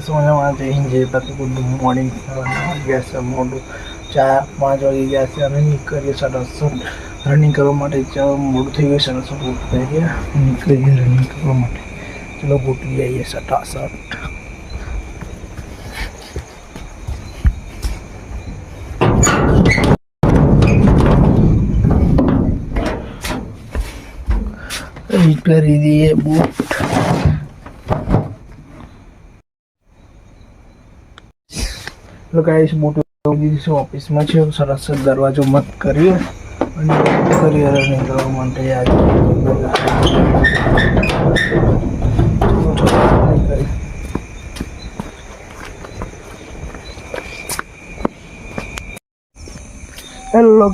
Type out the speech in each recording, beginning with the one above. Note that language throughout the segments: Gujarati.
સોનામાં જઈને જે પછી ગુડ મોર્નિંગ ગયા છે, મોડું ચાર, પાંચ વાગી ગયા છે, અમે નીકળીએ સરસ રનિંગ કરવા માટે ચાલો મોડું થઈ ગયું સરસ ગયા નીકળી ગયા રનિંગ કરવા માટે. ચલો બુટ લઈ આવીએ સટાસટ કરી દઈએ બૂટ તો ગાઈસ છે, ઓફિસમાં છે. સરસ દરવાજો મત કર્યો. અને કરિયર રનિંગ કરવા માટે આજે હેલો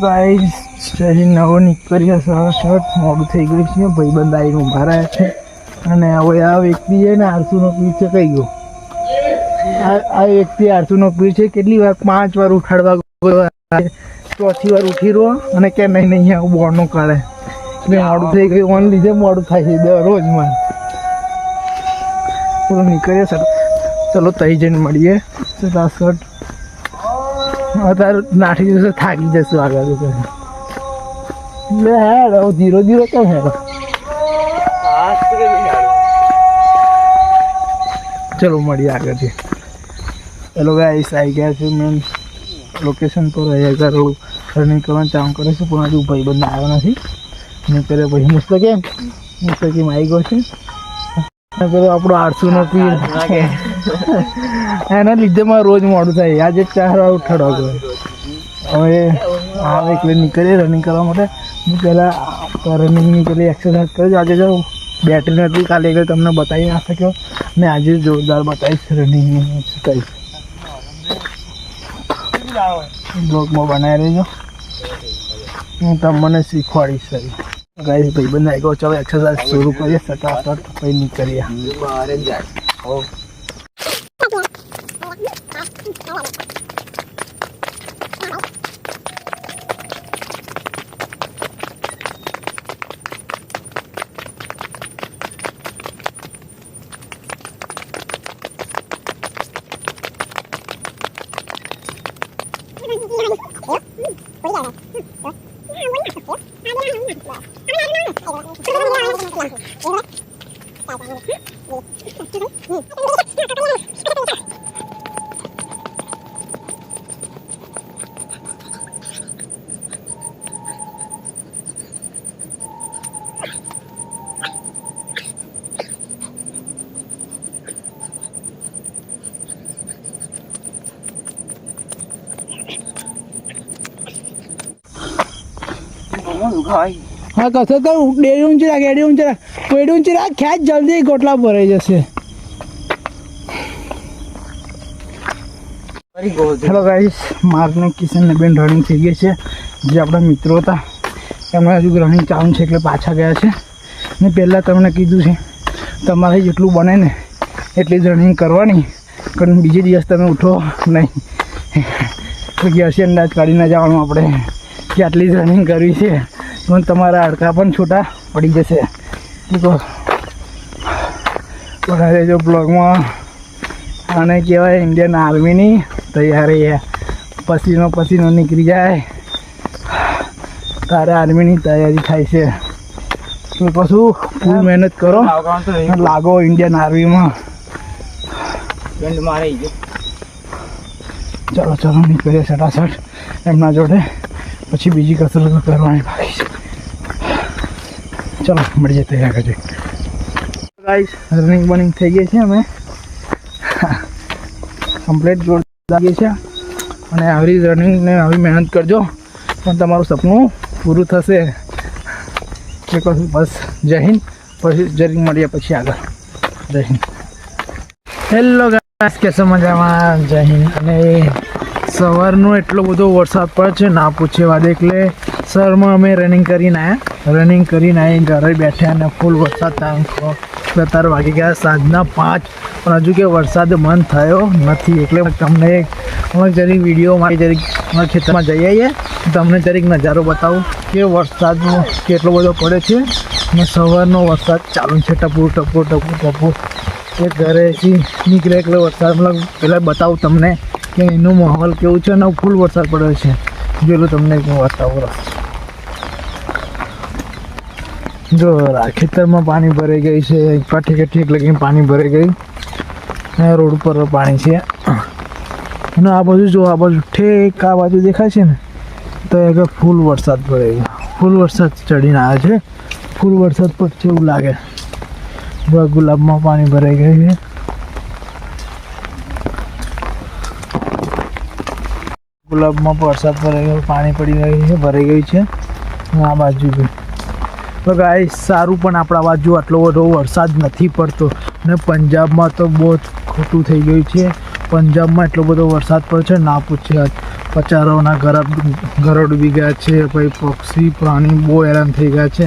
જઈ નવો નીકળ્યા સરસ શર્ટ મોડું થઈ ગયું છે. ભાઈબંધ આવીને ઊભા રહ્યા છે. અને હવે આ વ્યક્તિ છે ને આરસુનો પીછે કઈ ગયો? આ વ્યક્તિ આરસુનો પીર છે, કેટલી વાર પાંચ વાર ઉઠાડવા ગયો. ચોથી વાર ઉઠી રહ્યો અને કે નહીં નહીં, આવું બોર્ડનું કાઢે એટલે મોડું થઈ ગયું, ઓન લીધે મોડું થાય છે, દરરોજમાં ચલો નીકળીએ સર ચલો, તઈ જઈને મળીએ. સટાસટ અત્યારે નાઠી જશે, થાકી જશું આગળ. લે હવે ધીરો ધીરો કેમ હેડ? ચલો મળીએ આગળથી. હેલો ગાઈસ આવી ગયા છે મેન લોકેશન પર. અહીંયા આગળ રનિંગ કરવાનું ચાલુ કરે છે, પણ હજુ ભાઈ બંધ આવ્યો નથી. મેં નીકળે પછી મુસ્તકેમ મુસ્તકીમ આવી ગયો છે. પેલો આપણો આઠસોનો પીર. એના લીધે મારે રોજ મોડું થાય. આજે ચાર વાર ઉઠાડો ગયો હવે આ એકલે નીકળીએ રનિંગ કરવા માટે. હું પહેલાં રનિંગ નીકળી એક્સરસાઇઝ કરી આજે જો બેટરી નથી કાલે એકવાર તમને બતાવી ના શક્યો ને આજે જોરદાર બતાવીશ રનિંગની એક્સરસાઇઝ બ્લોગમાં બનાવી રહેજો હું તમને શીખવાડીશ સર ગાઈસ ભાઈ બંધ આવી ગયો ચાલો એક્સરસાઇઝ શરૂ કરીએ ફટાફટ પછી નીકળીએ હા કશો તો ડેરી ઊંચી રાખ, એડી ઊંચી રાખ. પેડી ઊંચી રાખ ખેંચ જલ્દી ગોટલા ભરાઈ જશે. હેલો ગાઈસ માર્ક ને કિશન બેન રનિંગ થઈ ગઈ છે. જે આપણા મિત્રો હતા એમણે હજુ રનિંગ ચાલુ છે એટલે પાછા ગયા છે. ને પહેલાં તમને કીધું છે, તમારે જેટલું બને ને એટલી જ રનિંગ કરવાની. કારણ બીજે દિવસ તમે ઉઠો નહીં. તો ઘેરથી અંદાજ કાઢીને જવાનું આપણે. કે આટલી જ રનિંગ કરવી છે, પણ તમારા હાડકા પણ છૂટા પડી જશે. તો બધા રહેજો બ્લોગમાં આને કહેવાય ઇન્ડિયન આર્મીની તૈયારી પસીનો પસીનો નીકળી જાય. તારે આર્મીની તૈયારી થાય છે. તો પછી ફૂલ મહેનત કરો. લાગો ઇન્ડિયન આર્મીમાં ચલો ચલો નીકળીએ સટાસટ એમના જોડે. પછી બીજી કસરત કરવાની બાકી છે. ચલો મળીએ તૈયાર કરજો ગાઈસ રનિંગ બનિંગ થઈ ગઈ છે અમે. કમ્પ્લેટ જોડ લાગી છે. અને આવી રનિંગ ને આવી મહેનત કરજો. પણ તમારું સપનું પૂરું થશે. બસ, જય હિન્દ. પછી જરી મળીએ પછી આગળ. જય હિન્દ. હેલો ગાઈસ કે મજામાં? જય હિન્દ. અને સવારનો એટલો બધો વરસાદ પડે છે, ના પૂછે વાત. એટલે સરમાં અમે રનિંગ કરીને આવ્યા રનિંગ કરીને આવી ઘરે બેઠા અને ફૂલ વરસાદ ટાઈમ સત્તર વાગી ગયા સાંજના પાંચ. પણ હજુ કે વરસાદ બંધ થયો નથી. એટલે તમને અમે જરીક વિડીયોમાં જરીક અમારા ખેતરમાં જઈ આવીએ તમને જરીક નજારો બતાવું કે વરસાદનો કેટલો બધો પડે છે અને સવારનો વરસાદ ચાલુ છે, ટપુ ટપુ ટપુ ટપુ. એ ઘરેથી નીકળે એટલે વરસાદ મતલબ પહેલાં બતાવું તમને. કે એનો માહોલ કેવું છે અને ફૂલ વરસાદ પડ્યો છે. જેલું તમને એક વાતાવરણ જો ખેતરમાં પાણી ભરાઈ ગયું છે. કાઠી કાઠી લગીને પાણી ભરાઈ ગયું. અને રોડ ઉપર પાણી છે. અને આ બાજુ જો, આ બાજુ ઠેક આ બાજુ દેખાય છે ને, તો એક ફૂલ વરસાદ પડે ફૂલ વરસાદ ચડીને આવે છે. ફૂલ વરસાદ પડશે એવું લાગે. જો ગુલાબમાં પાણી ભરાઈ ગયું છે. ગુલાબમાં વરસાદ ભરાઈ ગયો, પાણી પડી ગયું છે, ભરાઈ ગયું છે. આ બાજુ બી. તો ગાય સારું પણ આપણા બાજુ આટલો બધો વરસાદ નથી પડતો. અને પંજાબમાં તો બહુ ખોટું થઈ ગયું છે. પંજાબમાં એટલો બધો વરસાદ પડ્યો છે, ના પૂછે પચારોના ઘર ઘરો ડૂબી ગયા છે, પછી પક્ષી, પ્રાણી બહુ હેરાન થઈ ગયા છે.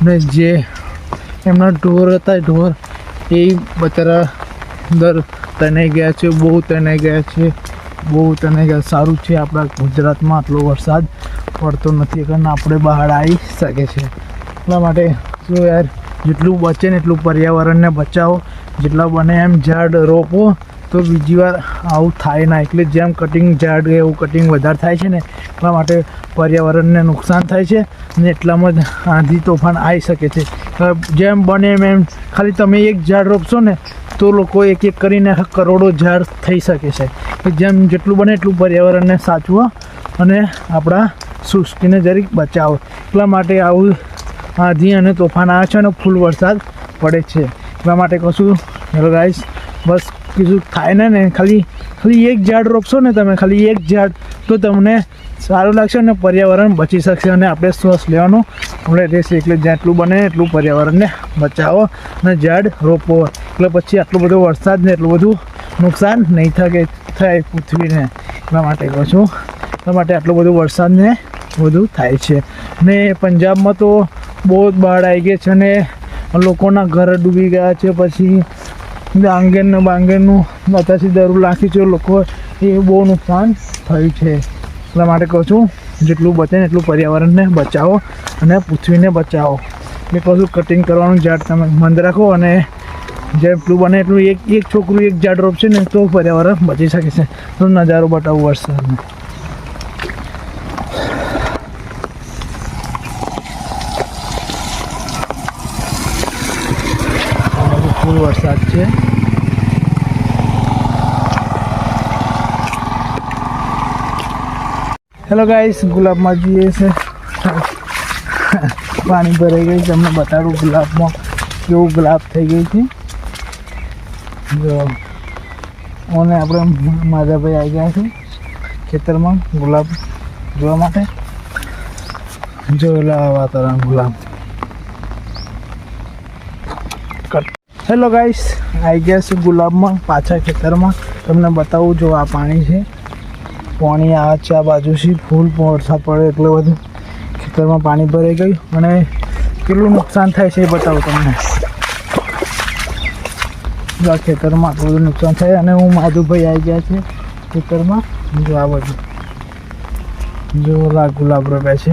અને જે એમના ઢોર હતા ઢોર એ બચારા અંદર તણાઈ ગયા છે, બહુ તણાઈ ગયા છે. બહુ તને સારું છે આપણા ગુજરાતમાં આટલો વરસાદ પડતો નથી કારણ આપણે બહાર આવી શકે છે એટલા માટે શું યાર, જેટલું બચે ને એટલું પર્યાવરણને બચાવો. જેટલા બને એમ ઝાડ રોપો, તો બીજી વાર આવું થાય ના. એટલે જેમ કટિંગ ઝાડ એવું કટિંગ વધારે થાય છે ને, એટલા માટે પર્યાવરણને નુકસાન થાય છે અને એટલામાં જ આંધી તોફાન આવી શકે છે. જેમ બને એમ એમ. ખાલી તમે એક ઝાડ રોપશો ને તો લોકો એક એક કરીને કરોડો ઝાડ થઈ શકે છે. કે જેમ જેટલું બને એટલું પર્યાવરણને સાચવો અને આપણા સૃષ્ટિને જરીક બચાવો. એટલા માટે આવું આંધી અને તોફાન આવે છે અને ફૂલ વરસાદ પડે છે. એટલા માટે કશું હેલો બસ કીધું થાય ને ને ખાલી ખાલી એક ઝાડ રોપશો ને તમે, ખાલી એક ઝાડ તો તમને સારું લાગશે અને પર્યાવરણ બચી શકશે અને આપણે શ્વાસ લેવાનું. આપણે રહેશે એટલે જેટલું બને એટલું પર્યાવરણને બચાવો અને ઝાડ રોપો. એટલે પછી આટલું બધો વરસાદ ને એટલું બધું નુકસાન નહીં થાય થાય પૃથ્વીને. એટલા માટે કહું છું. એટલા માટે આટલો બધો વરસાદને બધું થાય છે. ને પંજાબમાં તો બહુ જ બાઢ આવી ગઈ છે અને લોકોના ઘર ડૂબી ગયા છે. પછી ડાંગરને બાંગેરનું અત્યારથી દરું નાખી છે લોકો. એ બહુ નુકસાન થયું છે. એટલા માટે કહું છું, જેટલું બચે ને એટલું પર્યાવરણને બચાવો અને પૃથ્વીને બચાવો. એ કહું છું કટિંગ કરવાનું ઝાડ તમે બંધ રાખો અને જેટલું બને એટલું એક એક છોકરું એક ઝાડ રોપશે ને તો પર્યાવરણ બચી શકે છે. તો નજારો બતાવું વરસાદનો ફૂલ વરસાદ છે. હેલો ગાઈસ ગુલાબમાં જોઈએ છે. પાણી ભરાઈ ગયું છે. તમને બતાડું ગુલાબમાં કેવું ગુલાબ થઈ ગઈ છે. જો અને આપણે માધાભાઈ આવી ગયા છે ખેતરમાં ગુલાબ જોવા માટે. જોયેલા વાતાવરણ ગુલાબ. હેલો ગાઈસ આવી ગયા છે ગુલાબમાં પાછા ખેતરમાં. તમને બતાવું જો આ પાણી છે. પાણી આ છે આ છે, ફૂલ વરસાદ પડે એટલે બધું. ખેતરમાં પાણી ભરાઈ ગયું અને કેટલું નુકસાન થાય છે એ બતાવું તમને. આ ખેતરમાં આટલું બધું નુકસાન થાય અને હું માધુભાઈ આવી ગયા છે ખેતરમાં. જો આ બધું જો આ ગુલાબ રોપ્યા છે,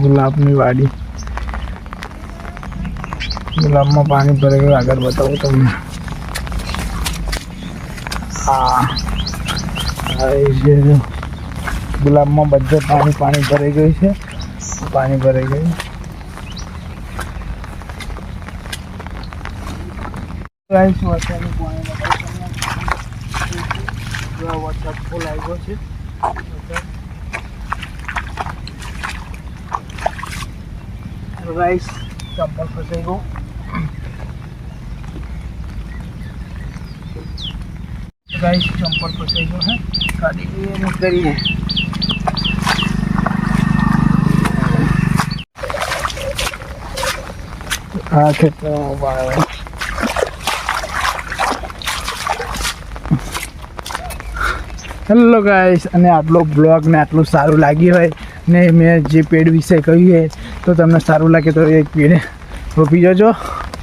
ગુલાબની વાડી. ગુલાબમાં પાણી ભરાઈ ગયું, આગળ બતાવું તમને. હા. છે જો. ગુલાબમાં બધે પાણી પાણી ભરાઈ ગયું છે. પાણી ભરાઈ ગયું. રાઈસ વરસાદનું પાણી વરસાદ ફૂલ આવ્યો છે. રાઈસ ચંપલ ફસાઈ ગયો. રાઈસ ચંપલ ફસાઈ ગયો, હે. ગાડી એ કરીએ આ ખેતરમાં ઊભા આવ્યા હેલો ગાઈસ અને આટલો બ્લોગ ને આટલું સારું લાગ્યું હોય ને મેં જે પેડ વિશે કહ્યું હોય તો તમને સારું લાગે તો એક પેડ રોપી જજો.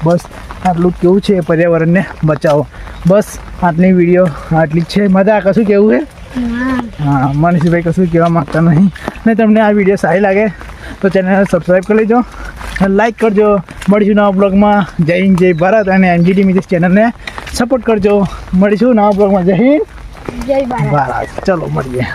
બસ આટલું કેવું છે પર્યાવરણને બચાવો. બસ આટલી વીડિયો આટલી જ છે. મજા કશું કેવું છે? હા. મનીષભાઈ કશું કહેવા માંગતા નહીં. ને તમને આ વીડિયો સારી લાગે તો ચેનલને સબસ્ક્રાઈબ કરી લેજો. અને લાઈક કરજો. મળીશું નવા બ્લોગમાં જય હિન્દ જય ભારત અને એનજીટી મીડિયા ચેનલને સપોર્ટ કરજો. મળીશું નવા બ્લોગમાં જય હિન્દ. જય ભારત. ચલો મળીએ.